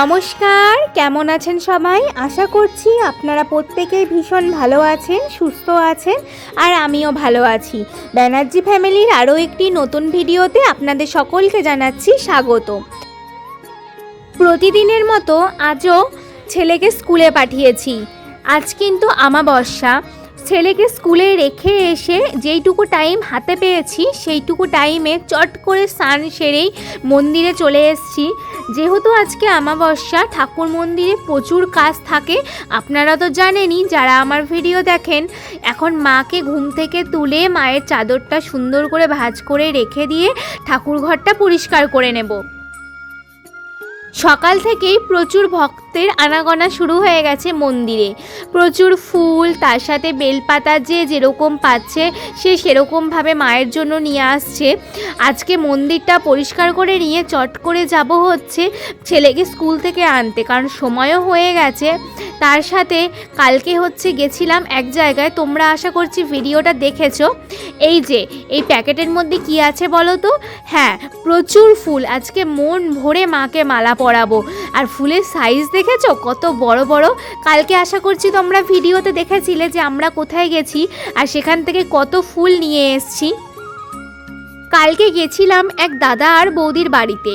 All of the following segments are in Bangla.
নমস্কার, কেমন আছেন সবাই? আশা করছি আপনারা প্রত্যেকেই ভীষণ ভালো আছেন, সুস্থ আছেন, আর আমিও ভালো আছি। ব্যানার্জি ফ্যামিলির আরও একটি নতুন ভিডিওতে আপনাদের সকলকে জানাচ্ছি স্বাগত প্রতিদিনের মতো আজও ছেলেকে স্কুলে পাঠিয়েছি। আজ কিন্তু আমাবস্যা। ছেলেকে স্কুলে রেখে এসে যেইটুকু টাইম হাতে পেয়েছি, সেইটুকু টাইমে চট করে স্নান সেরেই মন্দিরে চলে এসেছি। যেহেতু আজকে আমাবস্যা ঠাকুর মন্দিরে প্রচুর কাজ থাকে, আপনারা তো জানেনই যারা আমার ভিডিও দেখেন, এখন মাকে ঘুম থেকে তুলে মায়ের চাদরটা সুন্দর করে ভাজ করে রেখে দিয়ে ঠাকুর ঘরটা পরিষ্কার করে নেব। সকাল থেকেই প্রচুর ভক্তের আনাগোনা শুরু হয়ে গেছে মন্দিরে। প্রচুর ফুল, তার সাথে বেলপাতা যে যেরকম পাচ্ছে, সে সেরকমভাবে মায়ের জন্য নিয়ে আসছে। আজকে মন্দিরটা পরিষ্কার করে নিয়ে চট করে যাব হচ্ছে ছেলেকে স্কুল থেকে আনতে, কারণ সময়ও হয়ে গেছে। তার সাথে কালকে হচ্ছে গেছিলাম এক জায়গায়, তোমরা আশা করছি ভিডিওটা দেখেছ। এই যে, এই প্যাকেটের মধ্যে কি আছে বলো তো? হ্যাঁ প্রচুর ফুল, আজকে মন ভরে মাকে মালা পরাবো। আর ফুলের সাইজ দেখেছ? কত বড় বড়। কালকে আশা করছি তোমরা ভিডিওতে দেখেছিলে যে আমরা কোথায় গেছি আর সেখান থেকে কত ফুল নিয়ে এসছি। কালকে গেছিলাম এক দাদা আর বৌদির বাড়িতে।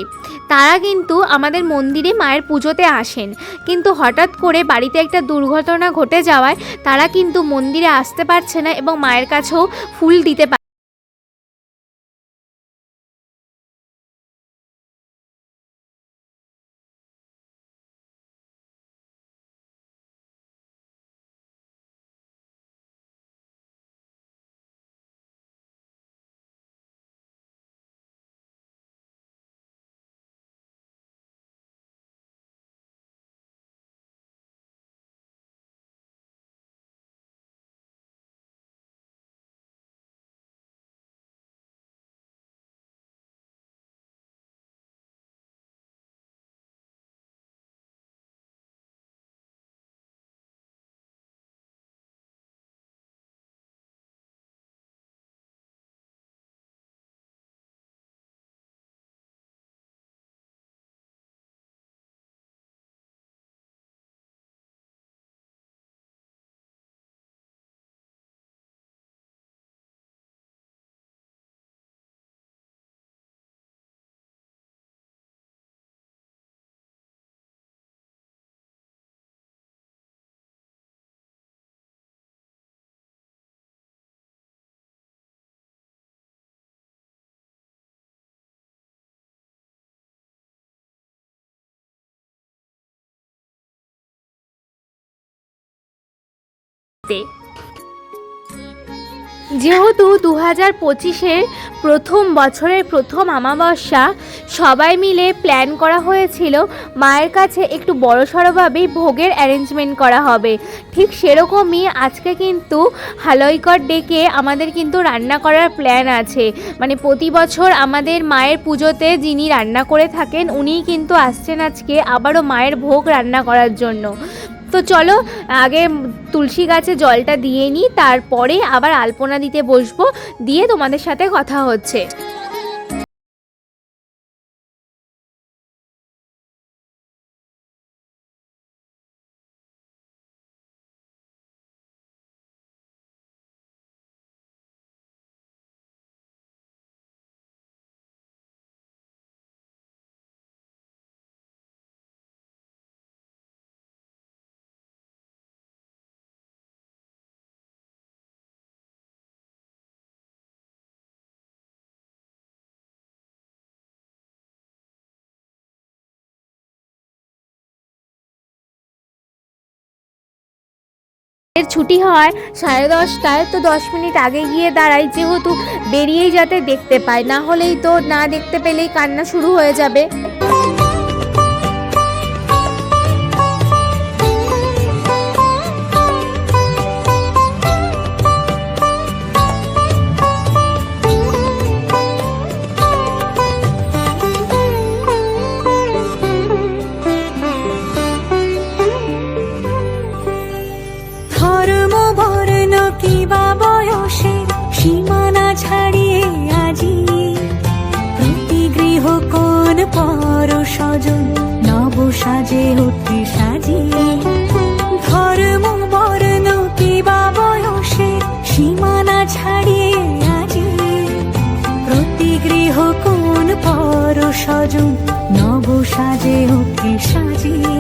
তারা কিন্তু আমাদের মন্দিরে মায়ের পুজোতে আসেন। কিন্তু হঠাৎ করে বাড়িতে একটা দুর্ঘটনা ঘটে যাওয়ায় তারা কিন্তু মন্দিরে আসতে পারছে না এবং মায়ের কাছেও ফুল দিতে পার যেহেতু দু হাজার পঁচিশের প্রথম বছরের প্রথম আমাবস্যা সবাই মিলে প্ল্যান করা হয়েছিল মায়ের কাছে একটু বড় সড়োভাবেই ভোগের অ্যারেঞ্জমেন্ট করা হবে। ঠিক সেরকমই আজকে কিন্তু হালইকর ডেকে আমাদের কিন্তু রান্না করার প্ল্যান আছে। মানে প্রতি বছর আমাদের মায়ের পুজোতে যিনি রান্না করে থাকেন, উনিই কিন্তু আসছেন আজকে আবারও মায়ের ভোগ রান্না করার জন্য। তো চলো, আগে তুলসী গাছে জলটা দিয়ে নিই, তারপরে আবার আলপনা দিতে বসবো, দিয়ে তোমাদের সাথে কথা হচ্ছে। এর ছুটি হয় সাড়ে দশটায়, তো দশ মিনিট আগে গিয়ে দাঁড়াই, যেহেতু বেরিয়েই যাতে দেখতে পায় না হলেই তো না দেখতে পেলেই কান্না শুরু হয়ে যাবে। কিবা বয়সে সীমানা ছাড়িয়ে আজি। প্রতি গৃহ কোন পর সাজে ওঠে সাজিয়ে ধর্ম বর্ণ কিবা বয়সে সীমানা ছাড়িয়ে আজি। প্রতি গৃহ কোন পর সজন নব সাজে ওঠে সাজিয়ে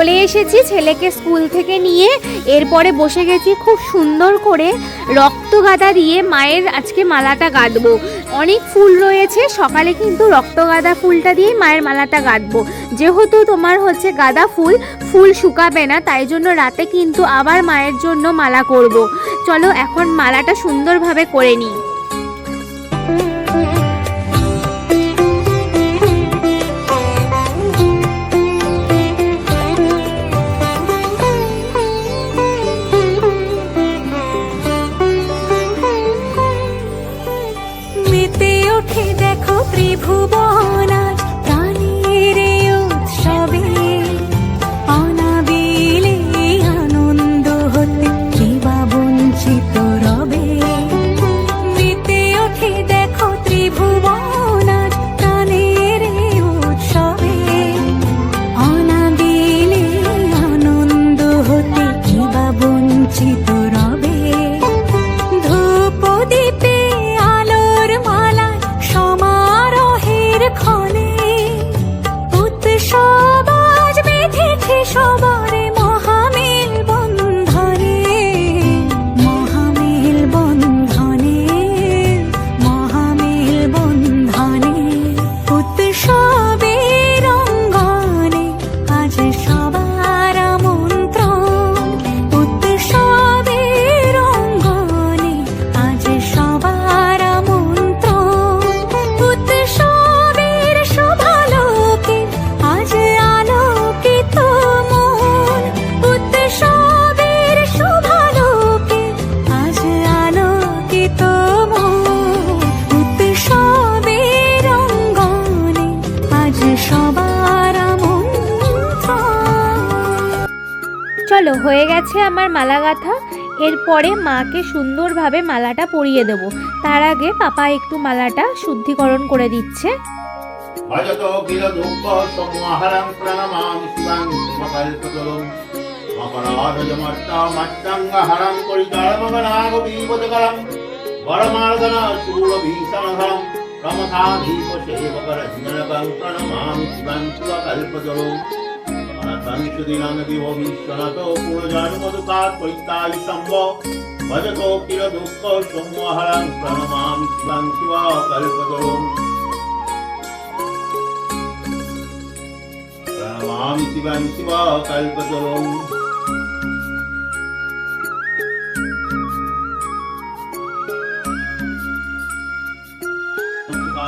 চলে এসেছি ছেলেকে স্কুল থেকে নিয়ে। এরপরে বসে গেছি খুব সুন্দর করে রক্তগাদা দিয়ে মায়ের আজকে মালাটা গাঁথবো। অনেক ফুল রয়েছে, সকালে কিন্তু রক্তগাদা ফুলটা দিয়ে মায়ের মালাটা গাঁথবো। যেহেতু তোমার হচ্ছে গাঁদা ফুল ফুল শুকাবে না, তাই জন্য রাতে কিন্তু আবার মায়ের জন্য মালা করব। চলো এখন মালাটা সুন্দরভাবে করে নিই। ওঠে দেখো ত্রিভুবন চলো, হয়ে গেছে আমার মালা গাঁথা এরপরে মাকে সুন্দরভাবে মালাটা পরিয়ে দেব। তার আগে পাপা একটু মালাটা শুদ্ধিকরণ করে দিচ্ছে। প্রণমামি শিবাং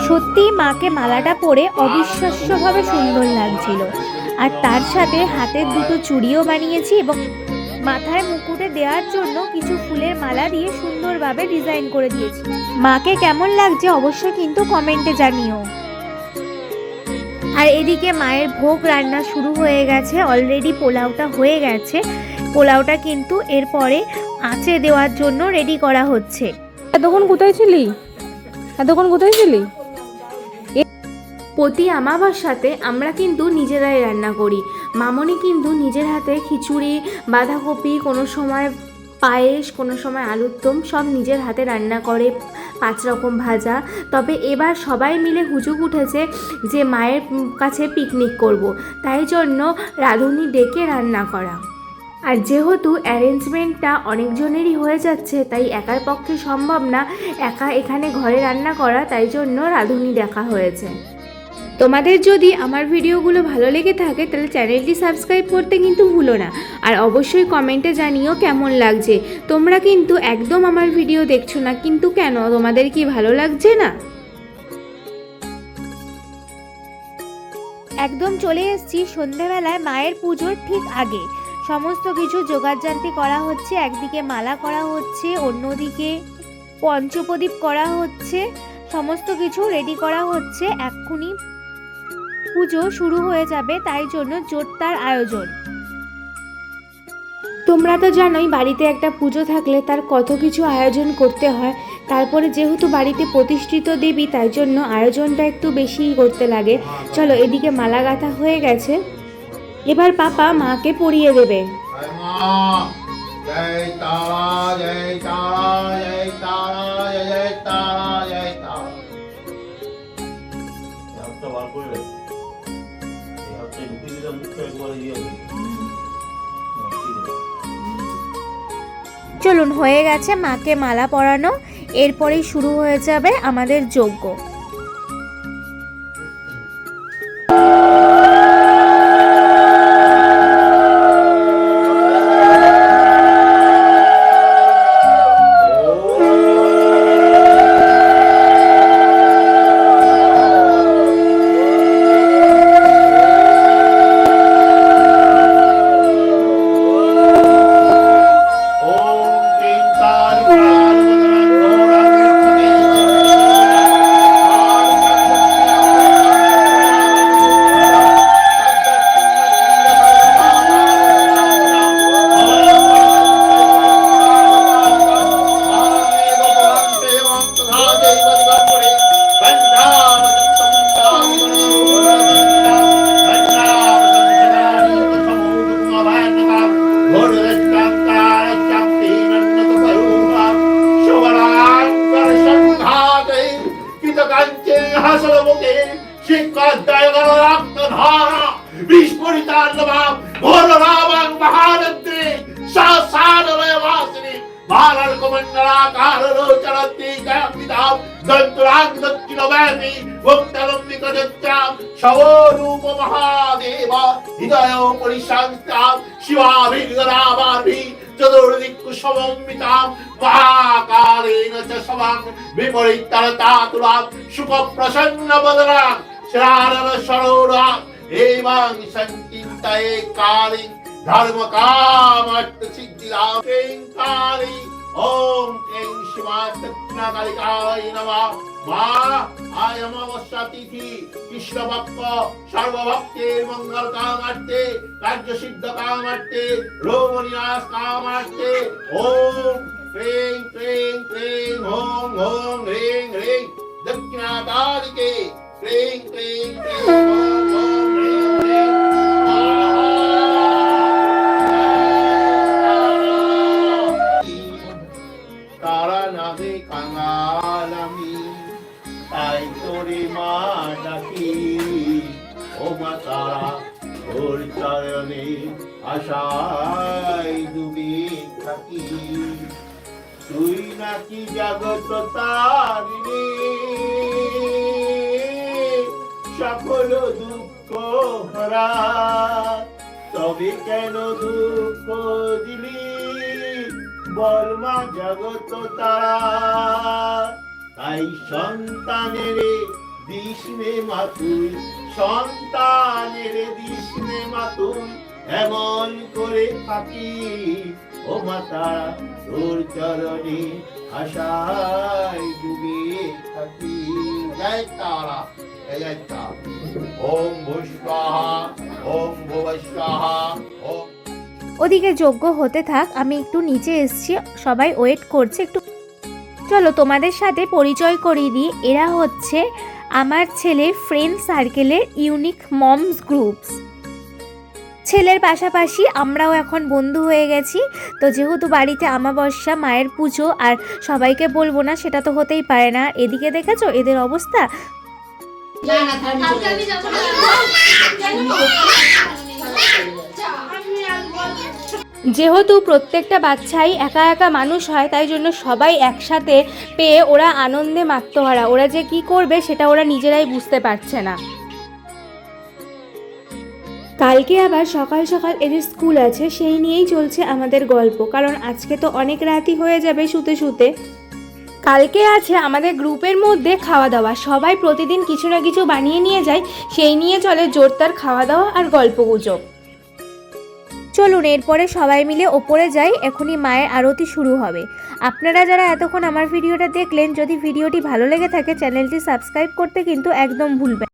সত্যি মাকে মালাটা পরে অবিশ্বাস্যভাবে সুন্দর লাগছিল। আর তার সাথে হাতের দুটো চুড়িও বানিয়েছি এবং মাথায় মুকুটে দেওয়ার জন্য কিছু ফুলের মালা দিয়ে সুন্দরভাবে ডিজাইন করে দিয়েছি। মাকে কেমন লাগছে অবশ্যই কিন্তু কমেন্টে জানিও। আর এদিকে মায়ের ভোগ রান্না শুরু হয়ে গেছে অলরেডি পোলাওটা হয়ে গেছে। পোলাওটা কিন্তু এরপরে আঁচে দেওয়ার জন্য রেডি করা হচ্ছে। এতক্ষণ কোথায় ছিলি? এতক্ষণ কোথায় ছিলি? প্রতি আমাবস্যাতে আমরা কিন্তু নিজেরাই রান্না করি। মামনি কিন্তু নিজের হাতে খিচুড়ি, বাঁধাকপি, কোনো সময় পায়েস, কোনো সময় আলুর দম সব নিজের হাতে রান্না করে পাঁচ রকম ভাজা। তবে এবার সবাই মিলে হুজুক উঠেছে যে মায়ের কাছে পিকনিক করব। তাই জন্য রাঁধুনি ডেকে রান্না করা। আর যেহেতু অ্যারেঞ্জমেন্টটা অনেকজনেরই হয়ে যাচ্ছে, তাই একার পক্ষে সম্ভব না একা এখানে ঘরে রান্না করা, তাই জন্য রাঁধুনি দেখা হয়েছে। তোমাদের যদি আমার ভিডিওগুলো ভালো লেগে থাকে, তাহলে চ্যানেলটি সাবস্ক্রাইব করতে কিন্তু ভুলো না। আর অবশ্যই কমেন্টে জানিও কেমন লাগছে। তোমরা কিন্তু একদম আমার ভিডিও দেখছ না, কিন্তু কেন? তোমাদের কি ভালো লাগছে না? একদম চলে এসেছি সন্ধেবেলায় মায়ের পুজোর ঠিক আগে। সমস্ত কিছু জোগাড়জান্তি করা হচ্ছে, একদিকে মালা করা হচ্ছে, অন্যদিকে পঞ্চপ্রদীপ করা হচ্ছে, সমস্ত কিছু রেডি করা হচ্ছে, এক্ষুনি পুজো শুরু হয়ে যাবে তাই জন্য জোরদার আয়োজন। তোমরা তো জানোই বাড়িতে একটা পুজো থাকলে তার কত কিছু আয়োজন করতে হয়। তারপরে যেহেতু বাড়িতে প্রতিষ্ঠিত দেবী, তাই জন্য আয়োজনটা একটু বেশিই করতে লাগে। চলো এদিকে মালা গাঁথা হয়ে গেছে। এবার পাপা মাকে পরিয়ে দেবে। জয় তারা জয় তারা জয় তারা জয় তারা, জয় চলুন হয়ে গেছে মাকে মালা পরানো। এরপরেই শুরু হয়ে যাবে আমাদের যজ্ঞ। শিক্ষক দয়গণ রক্ত ধারা বিস্ফোরিতান্ডবাব ঘোর রামাং মহানন্দ্রে সাসানময় বাসিনী ভারকমণ্ডলাকার লোচরতি জয়পিতাম দন্তরাগ দক্ষিণবাসী ভক্তারম্বিক দত্তাম সবরূপ মহাদেব, হৃদয় চ সমাং বিপরীত তাতুরাম সুখ প্রসন্ন বদরাম श्रारण सरोरा एवं संचिंतये कारी धर्म कामर्थ सिद्धि लाभें कारी ओम क्लीं शिवा दक्षिणाकालिकाय नमः মা আয় অমাবস্যা তিথি কৃষ্ণ ভক্ত সর্বভক্তের মঙ্গল কামার্থে কার্য সিদ্ধ কামার্থে রোমনিয়াস কামার্থে ওম ह्रीं क्रीं क्रीं हों हों ह्रीं ह्रीं दक्षिणाकालिके ক্লীং ক্লীং ক্লীং তবে কেন দুঃখ দিলি? বর্মা জগত তারা। তাই সন্তানের দিশনে মাতুই সন্তানের দিশনে মাতুই এমন করে থাকি। ও মাতা, তোর চরণে আশায় ডুবে থাকি। জয় তারা। ওদিকে যজ্ঞ হতে থাক, আমি একটু নিচে এসছি, সবাই ওয়েট করছে, একটু চলো তোমাদের সাথে পরিচয় করিয়ে দিই। এরা হচ্ছে আমার ছেলের ফ্রেন্ড সার্কেলের ইউনিক মমস গ্রুপস ছেলের পাশাপাশি আমরাও এখন বন্ধু হয়ে গেছি। তো যেহেতু বাড়িতে আমাবস্যা, মায়ের পুজো আর সবাইকে বলব না, সেটা তো হতেই পারে না। এদিকে দেখেছ? এদের অবস্থা যেহেতু প্রত্যেকটা বাচ্চাই একা একা মানুষ হয় তাই জন্য সবাই একসাথে পেয়ে ওরা আনন্দে মাত্মহারা ওরা যে কি করবে সেটা ওরা নিজেরাই বুঝতে পারছে না। কালকে আবার সকাল সকাল এদের স্কুল আছে সেই নিয়েই চলছে আমাদের গল্প। কারণ আজকে তো অনেক রাতই হয়ে যাবে শুতে শুতে। কালকে আছে আমাদের গ্রুপের মধ্যে খাওয়া দাওয়া সবাই প্রতিদিন কিছু না কিছু বানিয়ে নিয়ে যায়, সেই নিয়ে চলে জোরদার খাওয়া দাওয়া আর গল্প গুজব চলুন, এরপরে সবাই মিলে ওপরে যাই, এখনই মায়ের আরতি শুরু হবে। আপনারা যারা এতক্ষণ আমার ভিডিওটা দেখলেন, যদি ভিডিওটি ভালো লেগে থাকে, চ্যানেলটি সাবস্ক্রাইব করতে কিন্তু একদম ভুলবেন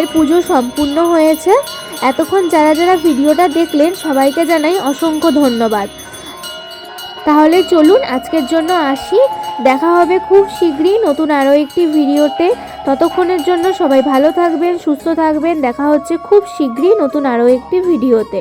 মায়ের পুজো সম্পূর্ণ হয়েছে। এতক্ষণ যারা যারা ভিডিওটা দেখলেন, সবাইকে জানাই অসংখ্য ধন্যবাদ। তাহলে চলুন আজকের জন্য আসি। দেখা হবে খুব শীঘ্রই নতুন আরও একটি ভিডিওতে। ততক্ষণের জন্য সবাই ভালো থাকবেন, সুস্থ থাকবেন। দেখা হচ্ছে খুব শীঘ্রই নতুন আরও একটি ভিডিওতে।